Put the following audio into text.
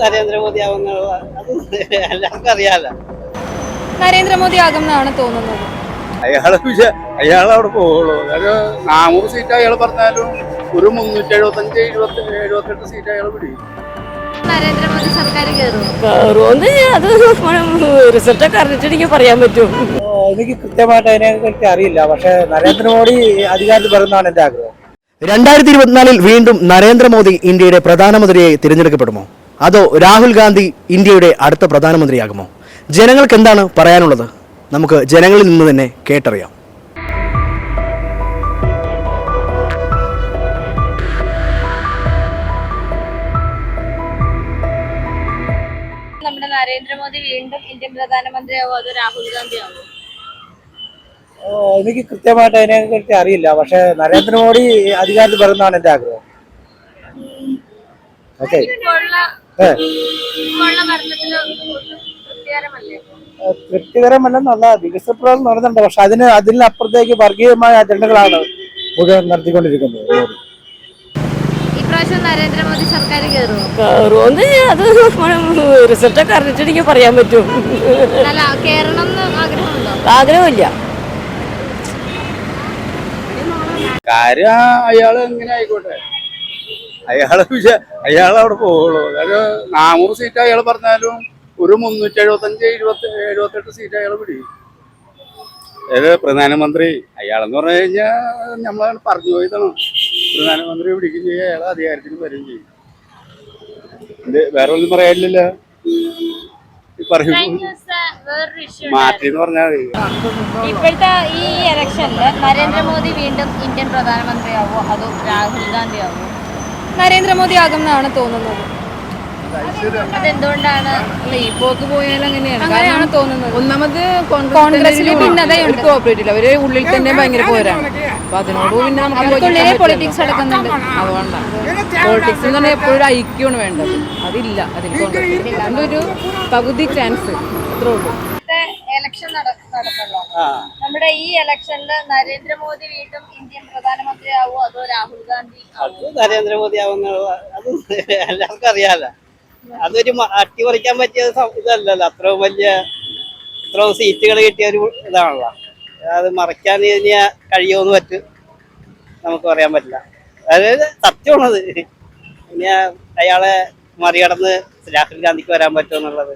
നരേന്ദ്രമോദി ആവുന്നുള്ള എല്ലാവർക്കും അറിയാലോ നരേന്ദ്രമോദി ആകുമെന്നാണ് തോന്നുന്നത്. അയാളെ അയാൾ അവിടെ പോവുള്ളൂ. അതായത് നാനൂറ് സീറ്റ് അയാൾ പറഞ്ഞാലും ഒരു മുന്നൂറ്റി എഴുപത്തഞ്ച് എഴുപത്തി എഴുപത്തെട്ട് സീറ്റ് അയാൾ പിടിക്കും. നരേന്ദ്രമോദി സർക്കാർ കയറുമോ കയറുമെന്ന് അത് റിസൾട്ടൊക്കെ അറിഞ്ഞിട്ട് എനിക്ക് പറയാൻ പറ്റും. എനിക്ക് കൃത്യമായിട്ട് അതിനെക്കുറിച്ച് അറിയില്ല. പക്ഷേ നരേന്ദ്രമോദി അധികാരത്തിൽ വരുന്നതാണ് എന്റെ ആഗ്രഹം. രണ്ടായിരത്തി ഇരുപത്തിനാലിൽ വീണ്ടും നരേന്ദ്രമോദി ഇന്ത്യയുടെ പ്രധാനമന്ത്രിയായി തിരഞ്ഞെടുക്കപ്പെടുമോ? അതോ രാഹുൽ ഗാന്ധി ഇന്ത്യയുടെ അടുത്ത പ്രധാനമന്ത്രിയാകുമോ? ജനങ്ങൾക്ക് എന്താണ് പറയാനുള്ളത്? നമുക്ക് ജനങ്ങളിൽ നിന്ന് തന്നെ കേട്ടറിയാം. നമ്മുടെ നരേന്ദ്രമോദി വീണ്ടും ഇന്ത്യൻ പ്രധാനമന്ത്രിയാവോ അതോ രാഹുൽ ഗാന്ധി ആവോ ഓ, എനിക്ക് കൃത്യമായിട്ട് അതിനെ കുറിച്ച് അറിയില്ല. പക്ഷേ നരേന്ദ്രമോദി അധികാരത്തിൽ വരുന്നതാണ് എന്റെ ആഗ്രഹം. ഓക്കെ. തൃപ്തികരമല്ലെന്നല്ല വികസന പ്രവർത്തനം നടന്നുണ്ട് പക്ഷെ അതിന് അതിനപ്പുറത്തേക്ക് വർഗീയമായ അജണ്ടകളാണ് മുഴുവൻ നടത്തിക്കൊണ്ടിരിക്കുന്നത്. ഇപ്രാവശ്യം നരേന്ദ്രമോദി സർക്കാർ കയറുമോ കയറുമെന്ന് അത് റിസൾട്ടൊക്കെ അറിഞ്ഞിട്ട് എനിക്ക് പറയാൻ പറ്റും. എന്ന് ആഗ്രഹമില്ല. കാര്യം അയാൾ എങ്ങനെ ആയിക്കോട്ടെ. അയാളെ വിചാ അയാൾ അവിടെ പോകുള്ളൂ അതായത് നാനൂറ് സീറ്റ് അയാൾ പറഞ്ഞാലും ഒരു മുന്നൂറ്റി എഴുപത്തഞ്ച് എഴുപത്തി എഴുപത്തെട്ട് സീറ്റ് അയാൾ പിടി അതായത് പ്രധാനമന്ത്രി അയാളെന്ന് പറഞ്ഞു കഴിഞ്ഞാൽ നമ്മൾ പറഞ്ഞു പോയതാണ്. പ്രധാനമന്ത്രി പിടിക്കുകയും ചെയ്യും അയാൾ അധികാരത്തിന് വരികയും ചെയ്യും. വേറെ ഒന്നും പറയാനില്ലല്ലോ. ഈ പറയൂ. കഴിഞ്ഞ ദിവസം വേറൊരു ഇഷ്യൂ മാറ്റി എന്ന് പറഞ്ഞാൽ മതി. ഇപ്പോഴത്തെ ഈ ഇലക്ഷനിൽ നരേന്ദ്രമോദി വീണ്ടും ഇന്ത്യൻ പ്രധാനമന്ത്രിയാവോ അതോ രാഹുൽ ഗാന്ധി ആവോ നരേന്ദ്രമോദി ആകുമെന്നാണ് തോന്നുന്നത്. അതെന്തുകൊണ്ടാണ്? അല്ല ഈ പോക്ക് പോയാൽ അങ്ങനെയാണ്. അങ്ങനെയാണ് തോന്നുന്നത്. ഒന്നാമത് കോൺഗ്രസിന് ഭിന്നതയുണ്ട്. കോപ്പറേറ്റ് അവർ ഉള്ളിൽ തന്നെ ഭയങ്കര പോരാണ്. അപ്പൊ അതിനോട് പിന്നെ നമുക്ക് പൊളിറ്റിക്സ്. അതുകൊണ്ടാണ്. പൊളിറ്റിക്സ് എന്ന് പറഞ്ഞാൽ എപ്പോഴും ഐക്യമാണ് വേണ്ടത്. അതില്ല. അതുകൊണ്ട് ഒരു പകുതി ചാൻസ് അത്രേ ഉള്ളൂ. ഇലക്ഷൻ നമ്മുടെ ഈ ഇലക്ഷനിൽ നരേന്ദ്രമോദി വീണ്ടും ഇന്ത്യൻ പ്രധാനമന്ത്രിയാവോ അതോ രാഹുൽ ഗാന്ധി അത് നരേന്ദ്രമോദി ആവുന്നുള്ള അത് എല്ലാവർക്കും അറിയാലോ. അതൊരു അട്ടിമറിക്കാൻ പറ്റിയ ഇതല്ലല്ലോ. അത്ര വലിയ ഇത്രയും സീറ്റുകൾ കിട്ടിയ ഒരു ഇതാണല്ലോ. അത് മറയ്ക്കാൻ ഇനി കഴിയുമെന്ന് പറ്റും. നമുക്ക് പറയാൻ പറ്റില്ല. അതായത് സത്യമാണത്. ഇനി അയാളെ മറികടന്ന് രാഹുൽ ഗാന്ധിക്ക് വരാൻ പറ്റുമെന്നുള്ളത്.